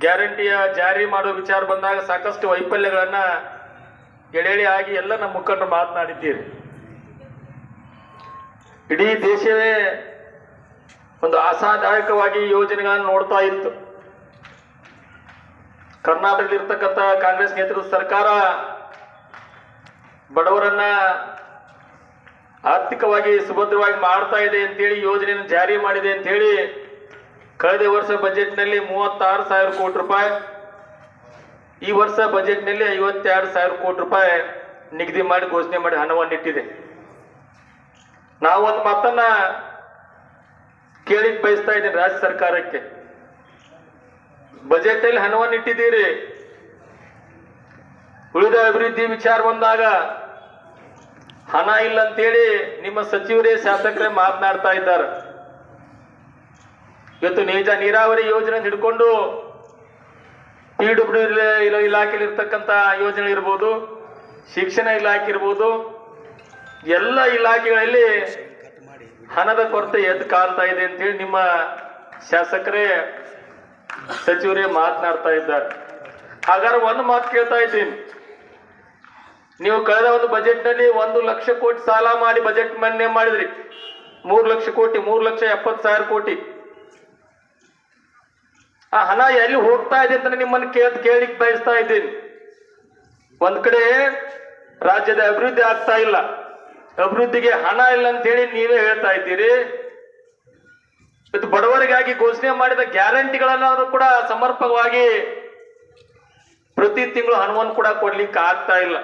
ಗ್ಯಾರಂಟಿಯ ಜಾರಿ ಮಾಡುವ ವಿಚಾರ ಬಂದಾಗ ಸಾಕಷ್ಟು ವೈಫಲ್ಯಗಳನ್ನ ಎಳೆಳಿ ಆಗಿ ಎಲ್ಲ ನಮ್ಮ ಮುಖಂಡರು ಮಾತನಾಡಿದ್ದೀರಿ. ಇಡೀ ದೇಶವೇ ಒಂದು ಆಶಾದಾಯಕವಾಗಿ ಈ ಯೋಜನೆಗಳನ್ನು ನೋಡ್ತಾ ಇತ್ತು. ಕರ್ನಾಟಕದಲ್ಲಿ ಇರ್ತಕ್ಕಂಥ ಕಾಂಗ್ರೆಸ್ ನೇತೃತ್ವದ ಸರ್ಕಾರ ಬಡವರನ್ನ ಆರ್ಥಿಕವಾಗಿ ಸುಭದ್ರವಾಗಿ ಮಾಡ್ತಾ ಇದೆ ಅಂತೇಳಿ ಯೋಜನೆಯನ್ನು ಜಾರಿ ಮಾಡಿದೆ ಅಂತೇಳಿ ಕಳೆದ ವರ್ಷ ಬಜೆಟ್ನಲ್ಲಿ ಮೂವತ್ತಾರು ಸಾವಿರ ಕೋಟಿ ರೂಪಾಯಿ, ಈ ವರ್ಷ ಬಜೆಟ್ನಲ್ಲಿ ಐವತ್ತೆರಡು ಸಾವಿರ ಕೋಟಿ ರೂಪಾಯಿ ನಿಗದಿ ಮಾಡಿ ಘೋಷಣೆ ಮಾಡಿ ಹಣವನ್ನು ಇಟ್ಟಿದೆ. ನಾವು ಒಂದು ಮಾತನ್ನ ಕೇಳಿ ಬಯಸ್ತಾ ಇದ್ದೀನಿ ರಾಜ್ಯ ಸರ್ಕಾರಕ್ಕೆ. ಬಜೆಟ್ ಅಲ್ಲಿ ಹಣವನ್ನು ಇಟ್ಟಿದ್ದೀರಿ. ಉಳಿದ ಅಭಿವೃದ್ಧಿ ವಿಚಾರ ಬಂದಾಗ ಹಣ ಇಲ್ಲ ಅಂತೇಳಿ ನಿಮ್ಮ ಸಚಿವರೇ ಶಾಸಕರೇ ಮಾತನಾಡ್ತಾ ಇದ್ದಾರೆ. ಇವತ್ತು ನೇಜ ನೀರಾವರಿ ಯೋಜನೆ ಹಿಡ್ಕೊಂಡು ಪಿ ಡಬ್ಲ್ಯೂ ಇಲಾಖೆಯಲ್ಲಿ ಇರ್ತಕ್ಕಂಥ ಯೋಜನೆ ಇರ್ಬೋದು, ಶಿಕ್ಷಣ ಇಲಾಖೆ ಇರ್ಬೋದು, ಎಲ್ಲ ಇಲಾಖೆಗಳಲ್ಲಿ ಹಣದ ಕೊರತೆ ಎದ್ದು ಕಾಣ್ತಾ ಇದೆ ಅಂತೇಳಿ ನಿಮ್ಮ ಶಾಸಕರೇ ಸಚಿವರೇ ಮಾತನಾಡ್ತಾ ಇದ್ದಾರೆ. ಹಾಗಾದ್ರೆ ಒಂದು ಮಾತು ಕೇಳ್ತಾ ಇದ್ದೀನಿ. ನೀವು ಕಳೆದ ಒಂದು ಬಜೆಟ್ನಲ್ಲಿ ಒಂದು ಲಕ್ಷ ಕೋಟಿ ಸಾಲ ಮಾಡಿ ಬಜೆಟ್ ಮನ್ನೆ ಮಾಡಿದ್ರಿ. ಮೂರು ಲಕ್ಷ ಕೋಟಿ, ಮೂರು ಲಕ್ಷ ಎಪ್ಪತ್ತು ಸಾವಿರ ಕೋಟಿ. ಆ ಹಣ ಎಲ್ಲಿ ಹೋಗ್ತಾ ಇದೆ ಅಂತ ನಿಮ್ಮನ್ನು ಕೇಳ್, ಕೇಳಿಕ್ ಬಯಸ್ತಾ ಇದ್ದೀನಿ. ಒಂದ್ ಕಡೆ ರಾಜ್ಯದ ಅಭಿವೃದ್ಧಿ ಆಗ್ತಾ ಇಲ್ಲ. ಅಭಿವೃದ್ಧಿಗೆ ಹಣ ಇಲ್ಲ ಅಂತ ಹೇಳಿ ನೀವೇ ಹೇಳ್ತಾ ಇದ್ದೀರಿ. ಇದು ಬಡವರಿಗಾಗಿ ಘೋಷಣೆ ಮಾಡಿದ ಗ್ಯಾರಂಟಿಗಳನ್ನಾದ್ರೂ ಕೂಡ ಸಮರ್ಪಕವಾಗಿ ಪ್ರತಿ ತಿಂಗಳು ಹಣವನ್ನು ಕೂಡ ಕೊಡ್ಲಿಕ್ಕೆ ಆಗ್ತಾ ಇಲ್ಲ.